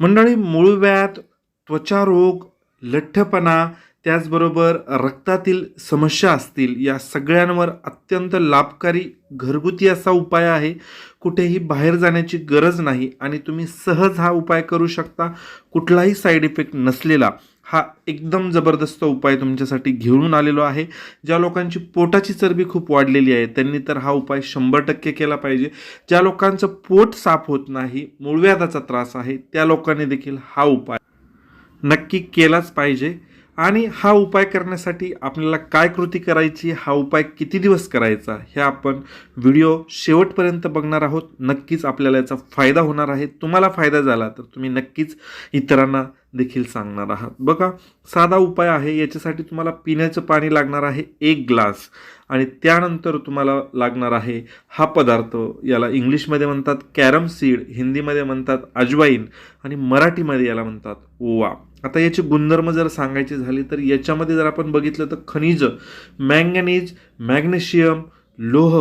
मंडळी मूळव्याध त्वचारोग लठ्ठपणा त्याचबरोबर रक्तातील समस्या असतील या सगळ्यांवर अत्यंत लाभकारी घरगुती असा उपाय आहे. कुठेही बाहेर जाण्याची गरज नाही आणि तुम्ही सहज हा उपाय करू शकता कुठलाही साईड इफेक्ट नसलेला. हा एकदम जबरदस्त उपाय तुमच्यासाठी घेऊन आलेलो आहे. ज्या लोकांची पोटाची चरबी खूप वाढलेली आहे त्यांनी तर हा उपाय शंभर टक्के केला पाहिजे. ज्या लोकांचं पोट साफ होत नाही मूळव्याधाचा त्रास आहे त्या लोकांनी देखील हा उपाय नक्की केलाच पाहिजे. आणि हा उपाय करण्यासाठी आपल्याला काय कृती करायची हा उपाय किती दिवस करायचा हे आपण व्हिडिओ शेवटपर्यंत बघणार आहोत. नक्कीच आपल्याला याचा फायदा होणार आहे. तुम्हाला फायदा झाला तर तुम्ही नक्कीच इतरांना देखील सांगणार आहात. बघा साधा उपाय आहे याच्यासाठी तुम्हाला पिण्याचं पाणी लागणार आहे एक ग्लास. आणि त्यानंतर तुम्हाला लागणार आहे हा पदार्थ याला इंग्लिशमध्ये म्हणतात कॅरम सीड हिंदीमध्ये म्हणतात अजवाईन आणि मराठीमध्ये याला म्हणतात ओवा. आता याचे गुणधर्म जर सांगायचे झाले तर याच्यामध्ये जर आपण बघितलं तर खनिज मॅंगनीज मॅग्नेशियम लोह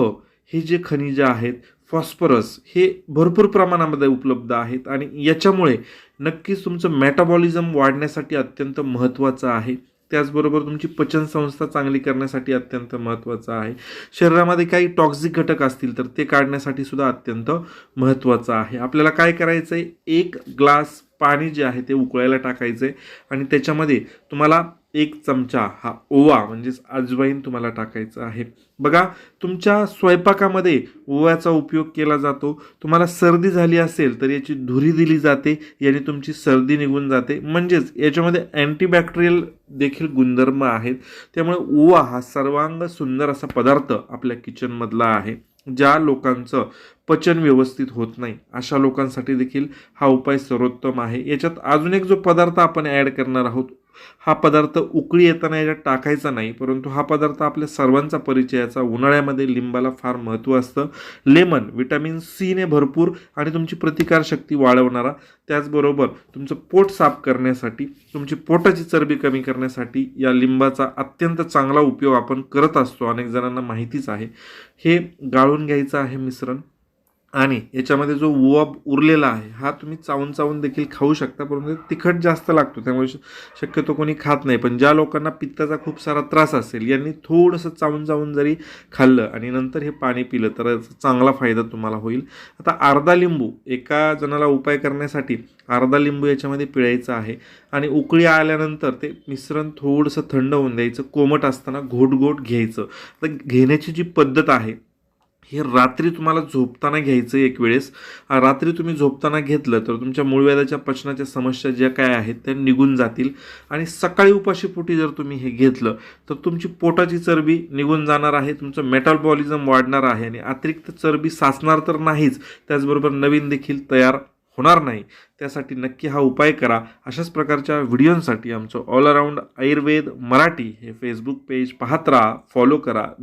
हे जे खनिज आहेत फॉस्फरस हे भरपूर प्रमाणामध्ये उपलब्ध आहेत आणि याच्यामुळे नक्कीच तुमचं मेटाबॉलिझम वाढण्यासाठी अत्यंत महत्त्वाचं आहे. त्याचबरोबर तुमची पचनसंस्था चांगली करण्यासाठी अत्यंत महत्त्वाचं आहे. शरीरामध्ये काही टॉक्झिक घटक असतील तर ते काढण्यासाठी सुद्धा अत्यंत महत्त्वाचं आहे. आपल्याला काय करायचं आहे एक ग्लास पाणी जे आहे ते उकळायला टाकायचं आहे आणि त्याच्यामध्ये तुम्हाला एक चमचा हा ओवा म्हणजेच अजवाईन तुम्हाला टाकायचा आहे. बघा तुमच्या स्वयंपाकामध्ये ओव्याचा उपयोग केला जातो. तुम्हाला सर्दी झाली असेल तर याची धुरी दिली जाते. याने तुमची सर्दी निघून जाते. म्हणजेच याच्यामध्ये अँटीबॅक्टेरियल देखील गुणधर्म आहेत. त्यामुळे ओवा हा सर्वांग सुंदर असा पदार्थ आपल्या किचनमधला आहे. ज्या लोकांचं पचन व्यवस्थित होत नाही अशा लोकांसाठी देखील हा उपाय सर्वोत्तम आहे. याच्यात अजून एक जो पदार्थ आपण ॲड करणार आहोत हा पदार्थ उकळी येताना याच्यात टाकायचा नाही परंतु हा पदार्थ आपल्या सर्वांचा परिचयाचा उन्हाळ्यामध्ये लिंबाला फार महत्त्व असतं. लेमन विटॅमिन सीने भरपूर आणि तुमची प्रतिकारशक्ती वाढवणारा. त्याचबरोबर तुमचं पोट साफ करण्यासाठी तुमची पोटाची चरबी कमी करण्यासाठी या लिंबाचा अत्यंत चांगला उपयोग आपण करत असतो. अनेक जणांना माहितीच आहे. हे गाळून घ्यायचं आहे मिश्रण. आणि याच्यामध्ये जो ओवा उरलेला आहे हा तुम्ही चावून चावून देखील खाऊ शकता परंतु तिखट जास्त लागतो. त्यामुळे श- शक्यतो कोणी खात नाही. पण ज्या लोकांना पित्ताचा खूप सारा त्रास असेल यांनी थोडंसं चावून चावून जरी खाल्लं आणि नंतर हे पाणी पिलं तर चांगला फायदा तुम्हाला होईल. आता अर्धा लिंबू एका जणाला उपाय करण्यासाठी अर्धा लिंबू याच्यामध्ये पिळायचं आहे आणि उकळी आल्यानंतर ते मिश्रण थोडंसं थंड होऊन द्यायचं. कोमट असताना घोट घोट घ्यायचं. तर घेण्याची जी पद्धत आहे हे रात्री तुम्हाला झोपताना घ्यायचं एक वेळेस. रात्री तुम्ही झोपताना घेतलं तर तुमच्या मूळव्याधाच्या पचनाच्या समस्या ज्या काय आहेत त्या निघून जातील. आणि सकाळी उपाशीपोटी जर तुम्ही हे घेतलं तर तुमची पोटाची चरबी निघून जाणार आहे तुमचं मेटाबॉलिझम वाढणार आहे आणि अतिरिक्त चरबी साचणार तर नाहीच. त्याचबरोबर नवीन देखील तयार होणार नाही. त्यासाठी नक्की हा उपाय करा. अशाच प्रकारच्या व्हिडिओंसाठी आमचं ऑल अराऊंड आयुर्वेद मराठी हे फेसबुक पेज पाहत राहा फॉलो करा. धन्यवाद.